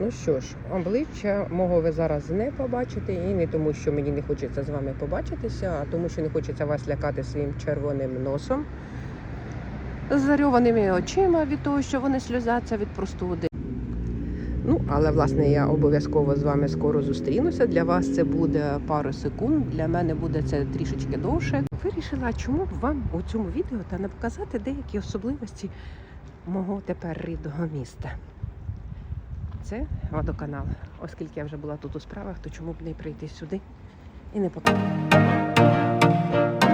Ну що ж, обличчя мого ви зараз не побачите, і не тому, що мені не хочеться з вами побачитися, а тому, що не хочеться вас лякати своїм червоним носом, з зарьованими очима від того, що вони сльозяться від простуди. Ну, але власне я обов'язково з вами скоро зустрінуся. Для вас це буде пару секунд. Для мене буде це трішечки довше. Вирішила, чому б вам у цьому відео та не показати деякі особливості мого тепер рідного міста. Це водоканал. Оскільки я вже була тут у справах, то чому б не прийти сюди і не показати.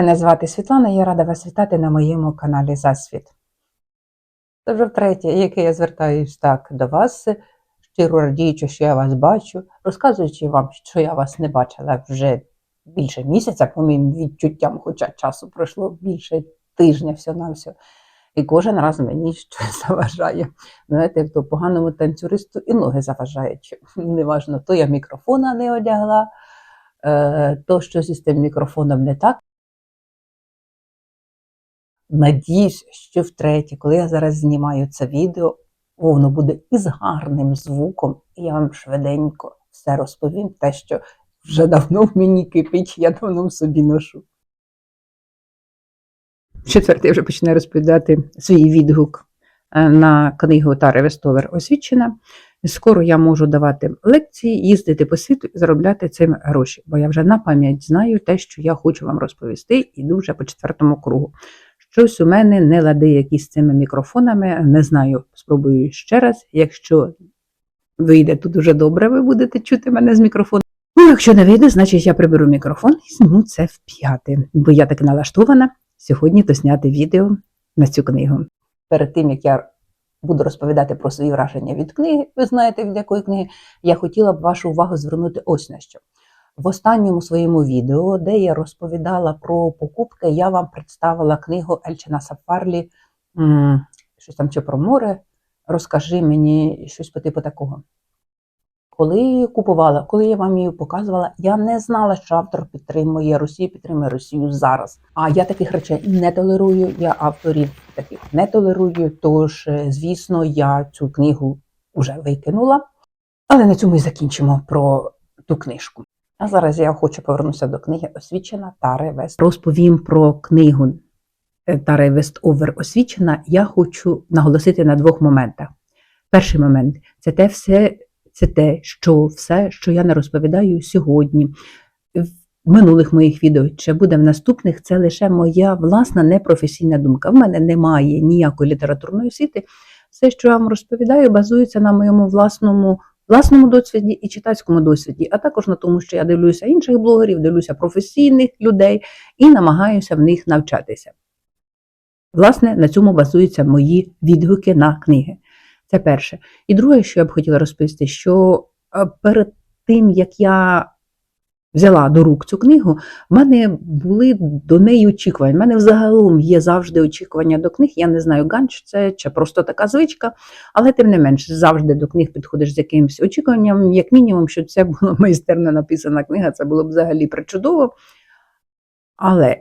Мене звати Світлана. Я рада вас вітати на моєму каналі Засвіт. Це вже втретє, яке я звертаюсь так до вас, щиро радіючи, що я вас бачу, розказуючи вам, що я вас не бачила вже більше місяця, по моїм відчуттям, хоча часу пройшло більше тижня всього-навсього. І кожен раз мені щось заважає. Знаєте, то поганому танцюристу і ноги заважають. Неважно, то я мікрофона не одягла, е, то щось із тим мікрофоном не так. Надіюсь, що втретє, коли я зараз знімаю це відео, воно буде із гарним звуком, і я вам швиденько все розповім, те, що вже давно в мені кипить, я давно в собі ношу. Четверте, я вже починаю розповідати свій відгук е, на книгу Тари Вестовер освічена. Скоро я можу давати лекції, їздити по світу і заробляти цим гроші, бо я вже на пам'ять знаю те, що я хочу вам розповісти, іду вже по четвертому кругу. Щось у мене не лади якісь з цими мікрофонами, не знаю, спробую ще раз. Якщо вийде тут дуже добре, ви будете чути мене з мікрофону. Ну, якщо не вийде, значить я приберу мікрофон і зніму це в п'яте, бо я так налаштована сьогодні то зняти відео на цю книгу. Перед тим як я буду розповідати про свої враження від книги, ви знаєте, від якої книги, я хотіла б вашу увагу звернути ось на що. В останньому своєму відео, де я розповідала про покупки, я вам представила книгу Ельчина Сафарлі, щось там чи про море. Розкажи мені щось по типу такого. Коли купувала, коли я вам її показувала, я не знала, що автор підтримує Росію, підтримує Росію зараз. А я таких речей не толерую. Я авторів таких не толерую. Тож, е, звісно, я цю книгу вже викинула. Але на цьому і закінчимо про ту книжку. А зараз я хочу повернутися до книги Освічена Тари Вест. Розповім про книгу е, Тари Вестовер Освічена. Я хочу наголосити на двох моментах. Перший момент це те все, це те, що все, що я не розповідаю сьогодні, в минулих моїх відео, чи буде в наступних, це лише моя власна непрофесійна думка. В мене немає ніякої літературної освіти. Все, що я вам розповідаю, базується на моєму власному власному досвіді і читацькому досвіді, а також на тому, що я дивлюся інших блогерів, дивлюся професійних людей і намагаюся в них навчатися. Власне, на цьому базуються мої відгуки на книги. Це перше. І друге, що я б хотіла розповісти, що е, перед тим, як я взяла до рук цю книгу, в мене були до неї очікування. У мене взагалом є завжди очікування до книг. Я не знаю, ганч це чи просто така звичка, але тим не менш, завжди до книг підходиш з якимось очікуванням, як мінімум, що це була майстерно написана книга, це було б взагалі причудово. Але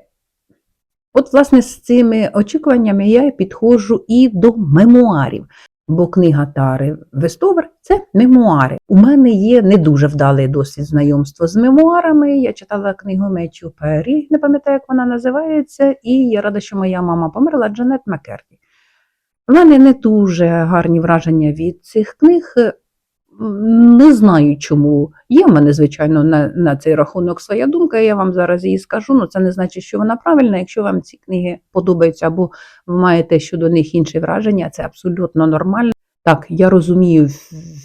от, власне, з цими очікуваннями я підходжу і до мемуарів. Бо книга Тари Вестовер це мемуари. У мене є не дуже вдалий досвід знайомства з мемуарами. Я читала книгу Мечу Пері, не пам'ятаю, як вона називається, і я рада, що моя мама померла Джанет Маккерті. У мене не дуже гарні враження від цих книг. Не знаю чому. Є в мене, звичайно, на, на цей рахунок своя думка. Я вам зараз її скажу. Ну це не значить, що вона правильна. Якщо вам ці книги подобаються або ви маєте щодо них інші враження, це абсолютно нормально. Так, я розумію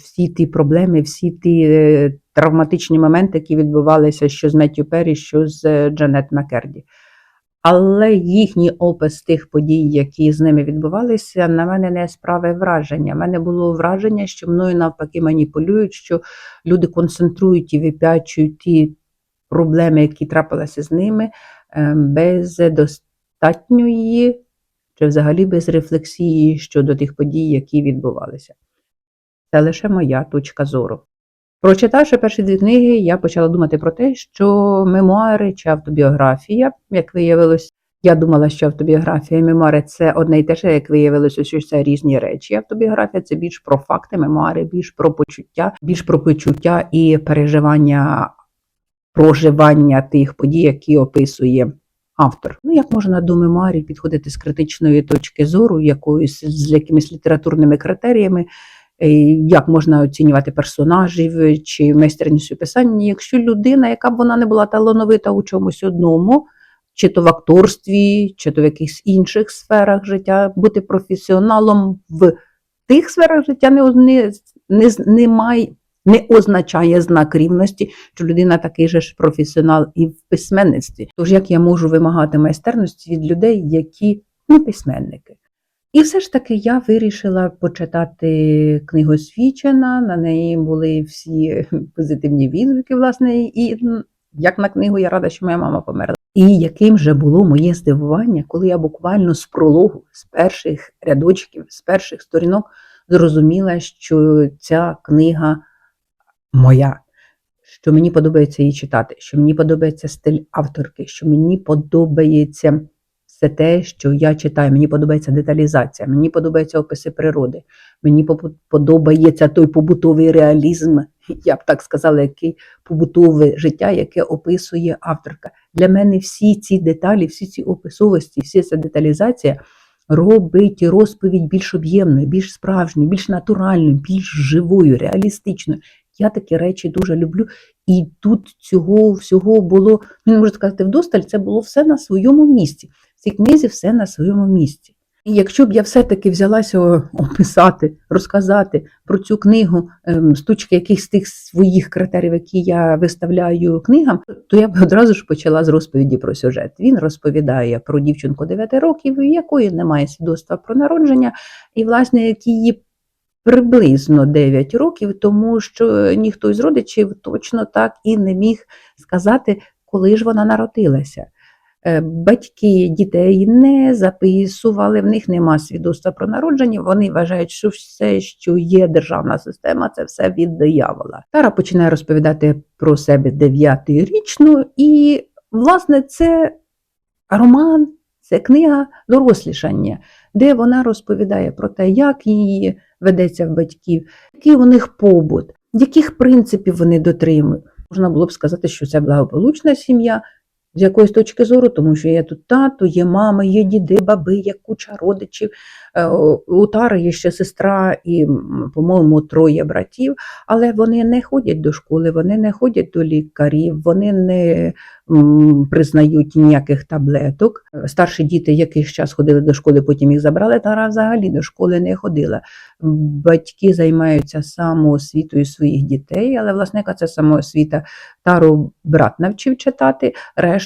всі ті проблеми, всі ті е, травматичні моменти, які відбувалися що з Меттю Перрі, що з е, Джанет Маккерді. Але їхній опис тих подій, які з ними відбувалися, на мене не справив враження. У мене було враження, що мною навпаки маніпулюють, що люди концентрують і вип'ячують ті проблеми, які трапилися з ними, е, без достатньої чи взагалі без рефлексії щодо тих подій, які відбувалися. Це лише моя точка зору. Прочитавши перші дві книги, я почала думати про те, що мемуари чи автобіографія, як виявилось, я думала, що автобіографія і мемуари це одне і те ж, як виявилося, що це різні речі. Автобіографія це більш про факти, мемуари, більш про почуття, більш про почуття і переживання, проживання тих подій, які описує автор. Ну як можна до мемуарів підходити з критичної точки зору, якоюсь з якимись літературними критеріями, як можна оцінювати персонажів е, чи майстерність у писанні, якщо людина, яка б вона не була талановита у чомусь одному, чи то в акторстві, чи то в якихось інших сферах життя, бути професіоналом в тих сферах життя не, не, не, не, має, не означає знак рівності, що людина такий же ж професіонал і в письменництві. Тож як я можу вимагати майстерності від людей, які не письменники? І все ж таки я вирішила почитати книгу Освічена. На неї були всі позитивні відгуки, власне, і як на книгу я рада, що моя мама померла. І яким же було моє здивування, коли я буквально з прологу, з перших рядочків, з перших сторінок зрозуміла, що ця книга моя, що мені подобається її читати, що мені подобається стиль авторки, що мені подобається все те, що я читаю. Мені подобається деталізація, мені подобаються описи природи, мені подобається той побутовий реалізм, я б так сказала, який побутове життя, яке описує авторка. Для мене всі ці деталі, всі ці описовості, всі ця деталізація робить розповідь більш об'ємною, більш справжньою, більш натуральною, більш живою, реалістичною. Я такі речі дуже люблю. І тут цього всього було, ну, не можу сказати, вдосталь, це було все на своєму місці. Цій книзі все на своєму місці. І якщо б я все-таки взялася описати, розказати про цю книгу ем, з точки якихось тих своїх критеріїв, які я виставляю книгам, то я б одразу ж почала з розповіді про сюжет. Він розповідає про дівчинку 9 років, якої немає свідоцтва про народження, і, власне, як її приблизно 9 років, тому що ніхто із родичів точно так і не міг сказати, коли ж вона народилася. Е, Батьки дітей не записували, в них нема свідоцтва про народження. Вони вважають, що все, що є державна система, це все від диявола. Тара починає розповідати про себе дев'ятирічну, і, власне, це роман, це книга дорослішання, де вона розповідає про те, як її ведеться в батьків, який у них побут, яких принципів вони дотримують. Можна було б сказати, що це благополучна сім'я. З якоїсь точки зору, тому що є тут тато, є мама, є діди, баби, є куча родичів. Е, У Тари є ще сестра і, по-моєму, троє братів, але вони не ходять до школи, вони не ходять до лікарів, вони не признають ніяких таблеток. Е, Старші діти якийсь час ходили до школи, потім їх забрали. Тара взагалі до школи не ходила. Батьки займаються самоосвітою своїх дітей, але власне це самоосвіта? Тару брат навчив читати,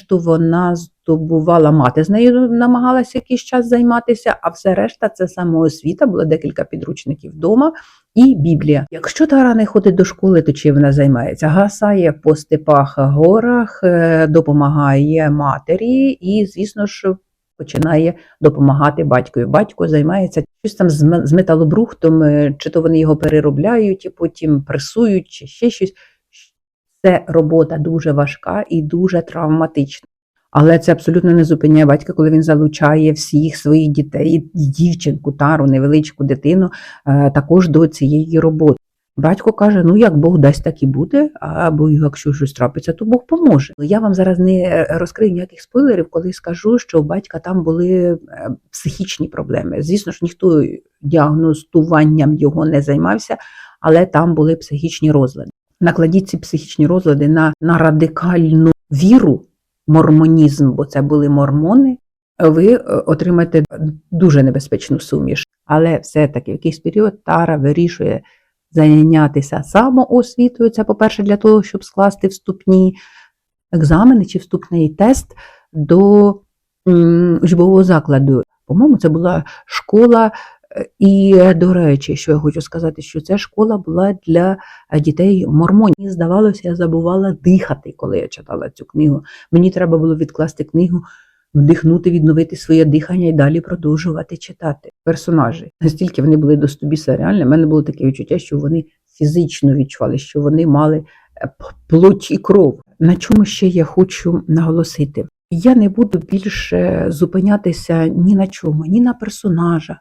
решту вона здобувала мати з нею намагалася якийсь час займатися, а все решта це самоосвіта, було декілька підручників вдома і Біблія. Якщо Тара не ходить до школи, то чим вона займається? Гасає по степах, горах, е, допомагає матері і, звісно ж, починає допомагати батькові. Батько займається щось там з металобрухтом, е, чи то вони його переробляють, і потім пресують, чи ще щось. Це робота дуже важка і дуже травматична. Але це абсолютно не зупиняє батька, коли він залучає всіх своїх дітей, дівчинку, тару, невеличку дитину, е, також до цієї роботи. Батько каже: ну як Бог дасть, так і буде, або якщо щось трапиться, то Бог поможе. Я вам зараз не розкрию ніяких спойлерів, коли скажу, що у батька там були е, психічні проблеми. Звісно ж, ніхто діагностуванням його не займався, але там були психічні розлади. Накладіть ці психічні розлади на, на радикальну віру, мормонізм, бо це були мормони, ви е, отримаєте дуже небезпечну суміш. Але все-таки в якийсь період Тара вирішує зайнятися самоосвітою. Це, по-перше, для того, щоб скласти вступні екзамени чи вступний тест до учбового закладу. По-моєму, це була школа. І, до речі, що я хочу сказати, що ця школа була для е, дітей мормонів. Мені здавалося, я забувала дихати, коли я читала цю книгу. Мені треба було відкласти книгу, вдихнути, відновити своє дихання і далі продовжувати читати. Персонажі настільки вони були до Стобіса в мене було таке відчуття, що вони фізично відчували, що вони мали е, плоть і кров. На чому ще я хочу наголосити? Я не буду більше зупинятися ні на чому, ні на персонажах,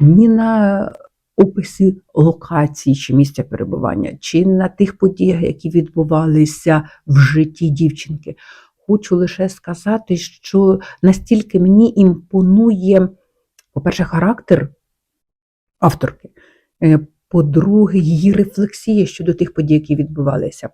ні на описі локації чи місця перебування, чи на тих подіях, які відбувалися в житті дівчинки. Хочу лише сказати, що настільки мені імпонує, по-перше, характер авторки, е, по-друге, її рефлексія щодо тих подій, які відбувалися.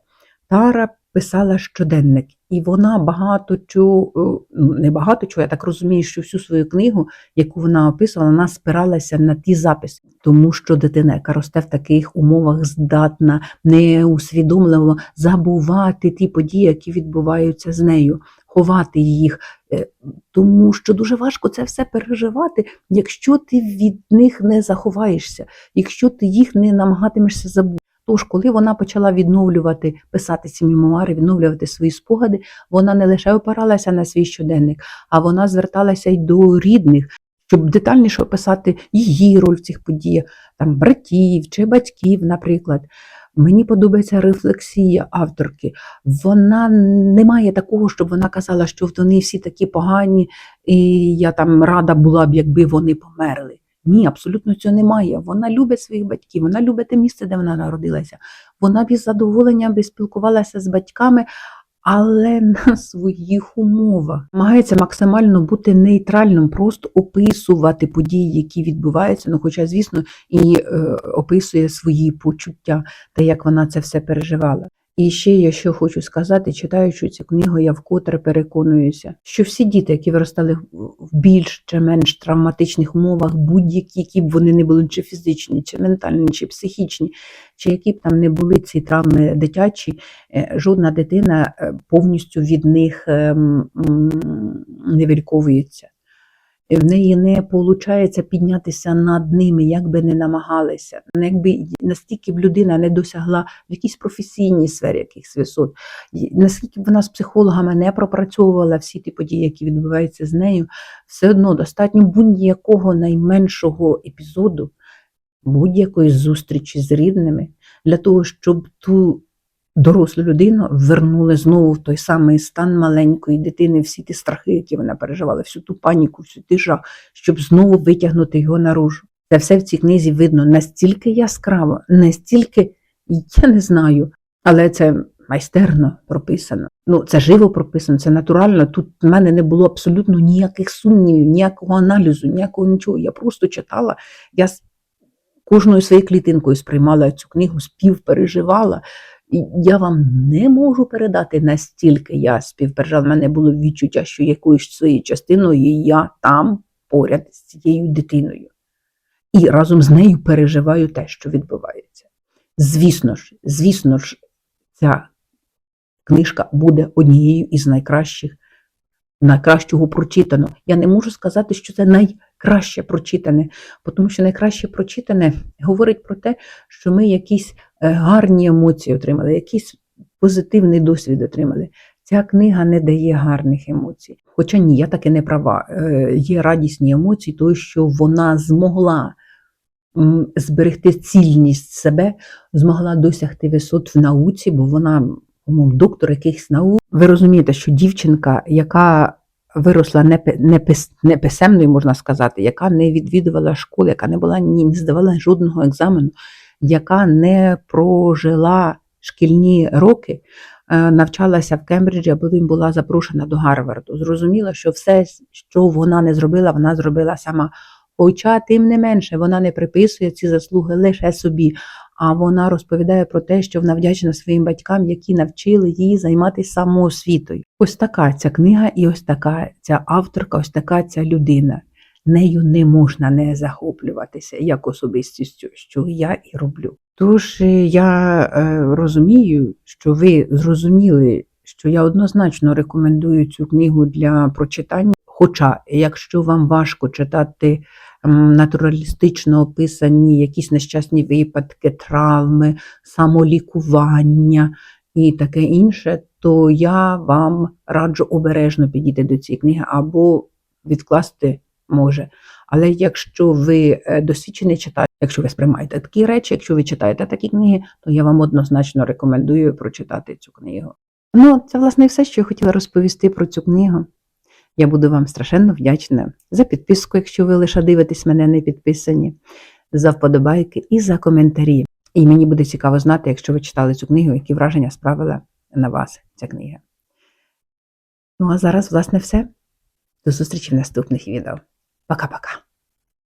Тара писала щоденник, і вона багато чого, е, ну не багато чого, я так розумію, що всю свою книгу, яку вона описувала, вона спиралася на ті записи, тому що дитина, яка росте в таких умовах, здатна неусвідомливо забувати ті події, які відбуваються з нею, ховати їх, Е, тому що дуже важко це все переживати, якщо ти від них не заховаєшся, якщо ти їх не намагатимешся забути. Тож, коли вона почала відновлювати, писати ці мемуари, відновлювати свої спогади, вона не лише опиралася на свій щоденник, а вона зверталася й до рідних, щоб детальніше описати її роль в цих подіях, там братів чи батьків, наприклад. Мені подобається рефлексія авторки. Вона не має такого, щоб вона казала, що вони всі такі погані, і я там рада була б, якби вони померли. Ні, абсолютно цього немає. Вона любить своїх батьків, вона любить те місце, де вона народилася. Вона б із задоволенням би спілкувалася з батьками, але на своїх умовах намагається максимально бути нейтральним, просто описувати події, які відбуваються. Ну, хоча, звісно, і е, описує свої почуття та як вона це все переживала. І ще я що хочу сказати, читаючи цю книгу, я вкотре переконуюся, що всі діти, які виростали в більш чи менш травматичних умовах, будь-які, які б вони не були, чи фізичні, чи ментальні, чи психічні, чи які б там не були ці травми дитячі, е, жодна дитина е, повністю від них ем, не виліковується. В неї не виходить піднятися над ними, як би не намагалися. Ну, Якби настільки б людина не досягла в якійсь професійній сфері якихось висот, наскільки б вона з психологами не пропрацьовувала всі ті події, які відбуваються з нею, все одно достатньо будь-якого найменшого епізоду, будь-якої зустрічі з рідними, для того, щоб ту дорослу людину вернули знову в той самий стан маленької дитини, всі ті страхи, які вона переживала, всю ту паніку, всю ті жах, щоб знову витягнути його наружу. Це все в цій книзі видно настільки яскраво, настільки, я не знаю, але це майстерно прописано. Ну, це живо прописано, це натурально. Тут в мене не було абсолютно ніяких сумнівів, ніякого аналізу, ніякого нічого. Я просто читала, я кожною своєю клітинкою сприймала цю книгу, співпереживала. Я вам не можу передати настільки я співпереживала. У мене було відчуття, що якоюсь своєю частиною я там поряд з цією дитиною. І разом з нею переживаю те, що відбувається. Звісно ж, звісно ж, ця книжка буде однією із найкращих, найкращого прочитано. Я не можу сказати, що це найкраще прочитане, тому що найкраще прочитане говорить про те, що ми якісь гарні емоції отримали, якийсь позитивний досвід отримали. Ця книга не дає гарних емоцій. Хоча ні, я таки не права. Е, Є радісні емоції, тому що вона змогла зберегти цільність себе, змогла досягти висот в науці, бо вона, по-моєму, доктор якихось наук. Ви розумієте, що дівчинка, яка виросла непи- непис- неписемною, можна сказати, яка не відвідувала школи, яка не була ні не здавала жодного екзамену, яка не прожила шкільні роки, е, навчалася в Кембриджі, а потім була запрошена до Гарварду. Зрозуміло, що все, що вона не зробила, вона зробила сама Хоча, тим не менше, вона не приписує ці заслуги лише собі, а вона розповідає про те, що вона вдячна своїм батькам, які навчили її займатися самоосвітою. Ось така ця книга, і ось така ця авторка, ось така ця людина. Нею не можна не захоплюватися як особистістю, що я і роблю. Тож е, я е, розумію, що ви зрозуміли, що я однозначно рекомендую цю книгу для прочитання. Хоча, якщо вам важко читати натуралістично описані якісь нещасні випадки, травми, самолікування і таке інше, то я вам раджу обережно підійти до цієї книги або відкласти може. Але якщо ви е, досвідчений читач, якщо ви сприймаєте такі речі, якщо ви читаєте такі книги, то я вам однозначно рекомендую прочитати цю книгу. Ну, це власне все, що я хотіла розповісти про цю книгу. Я буду вам страшенно вдячна за підписку, якщо ви лише дивитесь мене не підписані, за вподобайки і за коментарі. І мені буде цікаво знати, якщо ви читали цю книгу, які враження справила на вас ця книга. Ну а зараз, власне, все. До зустрічі в наступних відео. Пока-пока.